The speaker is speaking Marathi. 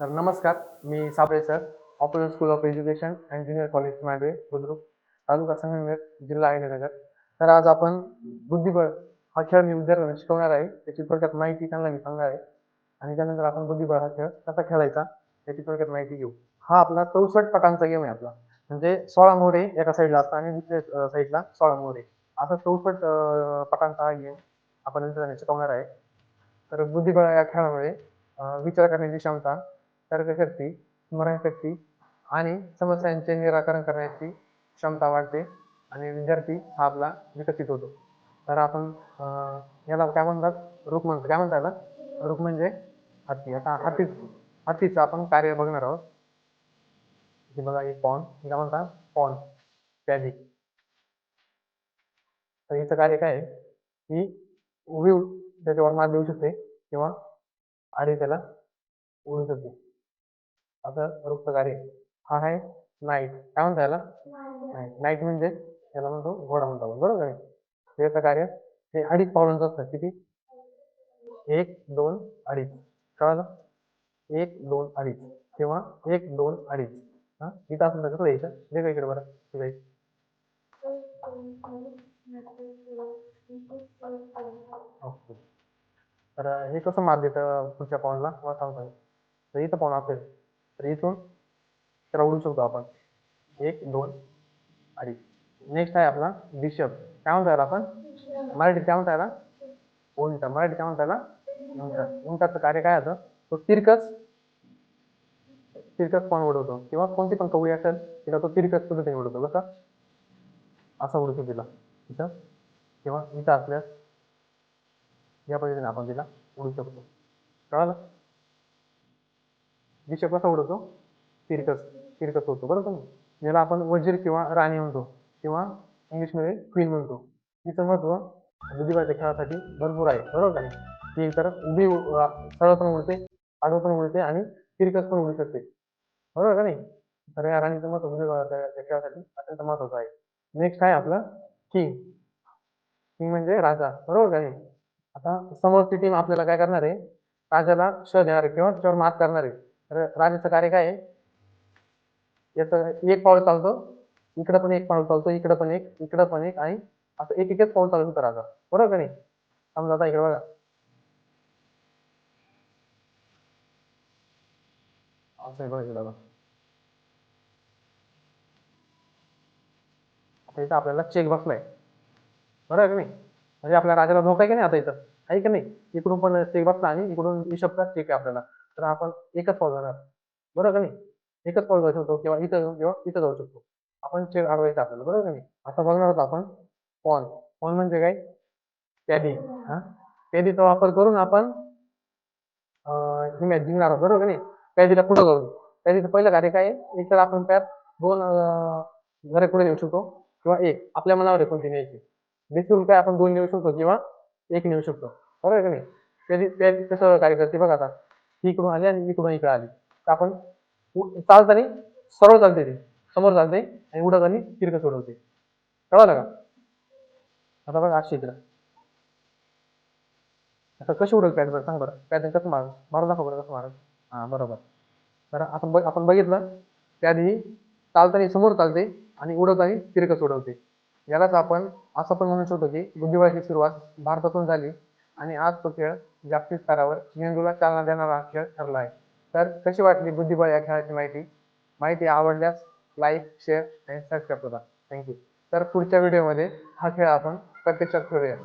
तर नमस्कार मी Sabale sir operation school of education and junior college Mandve Budruk taluka Sangamner जिल्हा अहिल्यानगर तर आज आपण बुद्धिबळ हा खेळ मी विद्यार्थ्यांना शिकवणार आहे. त्याची थोडक्यात माहिती त्यांना मी सांगणार आहे. आणि त्यानंतर आपण बुद्धिबळ हा खेळ कसा खेळायचा त्याची थोडक्यात माहिती घेऊ. हा आपला चौसष्ट पटांचा गेम आहे आपला. म्हणजे सोळा मोरे एका साईडला असतात आणि दुसऱ्या साईडला सोळा मोरे. असा चौसष्ट पटांचा हा गेम आपण विद्यार्थ्यांना शिकवणार आहे. तर बुद्धिबळ या खेळामुळे विचार करण्याची क्षमता तर्कशक्ती स्मरणशक्ती आणि समस्यांचे निराकरण करण्याची क्षमता वाढते आणि विद्यार्थी हा आपला विकसित होतो. तर आपण याला काय म्हणतात? रुख म्हणतो काय म्हणतात याला? रुख म्हणजे हत्ती आता हत्तीच हत्तीचं आपण कार्य बघणार आहोत. हे बघा एक पॉन काय म्हणतात? पॉन प्याधी तर हिचं कार्य काय आहे? ही उभी त्याच्यावर मात देऊ शकते किंवा आधी त्याला उडू शकते. असं रुक्त कार्य. हा आहे नाईट काय म्हणता याला? नाईट नाईट म्हणजे याला म्हणतो घोडा म्हणतो आपण बरोबर आहे? त्याचं कार्य हे अडीच पावलांचं असतं. किती? एक दोन अडीच. कळालं? एक दोन अडीच. किंवा एक दोन अडीच. हा? इथं असं कसं यायचं जे काही इकडे बरं इकडे ओके. तर हे कसं मार देतं पुढच्या पाऊनला मला सांगतो तर इथं पाहून असेल तर इथून तर उडू शकतो आपण. एक दोन अडीच. नेक्स्ट आहे आपला बिशप काय म्हणता याला आपण? मराठीत काय म्हणता याला? उंटा. मराठीत काय म्हणता याला? उंटा. उंटाचं कार्य काय होतं? तो तिरकस तिरकस पण उडवतो? किंवा कोणती पण कवळी असेल तिला तो तिरकस पद्धतीने उडवतो. कसा असा उडतो तिला. इथं किंवा इथं असल्यास या पद्धतीने आपण तिला उडू शकतो. कळालं? दिशा कसा उडवतो? तिरकस तिरकस होतो बरोबर ज्याला आपण वजीर किंवा राणी म्हणतो किंवा इंग्लिशमध्ये क्वीन म्हणतो. तिचं महत्त्व बुद्धिबळाच्या खेळासाठी भरपूर आहे बरोबर का नाही? ती तर उभी सरळ पण उडते आडव पण उडते आणि तिरकस पण उडू शकते. बरोबर का नाही? तर या राणीचं महत्त्व बुद्धिबळाच्या त्या खेळासाठी अत्यंत महत्वाचं आहे. नेक्स्ट आहे आपलं किंग किंग म्हणजे राजा बरोबर का नाही? आता समोरची टीम आपल्याला काय करणार आहे? राजाला श देणार आहे किंवा त्याच्यावर मात करणार आहे. तर राजाचं कार्य काय आहे? याचं एक पाऊल चालतो इकडं पण एक पाऊल चालतो इकडं पण एक इकडं पण एक आणि असं एक एकच पाऊल चालत होतं राजा. बरोबर का नाही? समजा आता इकडे बघा. असं बघा इकडं बघा. इथं आपल्याला चेक बसलाय बरोबर आहे. का नाही? म्हणजे आपल्या राजाला धोका आहे का नाही आता इथं? आहे का नाही? इकडून पण चेक बसला आणि इकडून हिशोबचा चेक आहे आपल्याला? तर आपण एकच पाऊल जाणार. बरोबर का नाही? एकच पाऊल जाऊ शकतो किंवा इथं जाऊ किंवा इथं जाऊ शकतो. आपण चेक आडवायचं आपल्याला बरोबर का नाही? आता बघणार आहोत आपण पॉन पॉन म्हणजे काय? त्यादी हा? त्यादीचा वापर करून आपण ही मॅच जिंकणार आहोत बरोबर का नाही? त्यादीला पुढं करून त्यादीचं पहिलं कार्य काय आहे? एक तर आपण त्यात दोन घरे पुढे नेऊ शकतो? किंवा एक आपल्या मनावर आहे कोणती न्यायची? बेसिकली काय? आपण दोन नेऊ शकतो किंवा एक नेऊ शकतो. बरोबर का नाही? त्यादी पॅडी कसं कार्य करते बघा आता. ही इकडून आली आणि इकडून इकडे आली. तर आपण? चालताना सरळ चालते ते. समोर चालते आणि उडताना तिरकं सोडवते. कळालं का? आता बघा आठशे इकडं. आता कशी उडत पॅट बरं सांग बरं. पॅटर्न कसं मार मारून दाखव बरं कसं मार हां बरोबर. तर आपण बघ आपण बघितलं. त्याआधी चालताना समोर चालते आणि उडवताना तिरकं सोडवते. यालाच आपण असं पण म्हणू शकतो की बुद्धिबळाची सुरुवात भारतातून झाली. आणि आज तो खेळ जागतिक स्तरावर मेंदूला चालना देणारा खेळ ठरला आहे. तर कशी वाटली बुद्धिबळ या खेळाची माहिती? माहिती आवडल्यास लाईक शेअर आणि सबस्क्राईब करा. थँक्यू तर पुढच्या व्हिडिओमध्ये हा खेळ आपण प्रत्यक्षात खेळूया.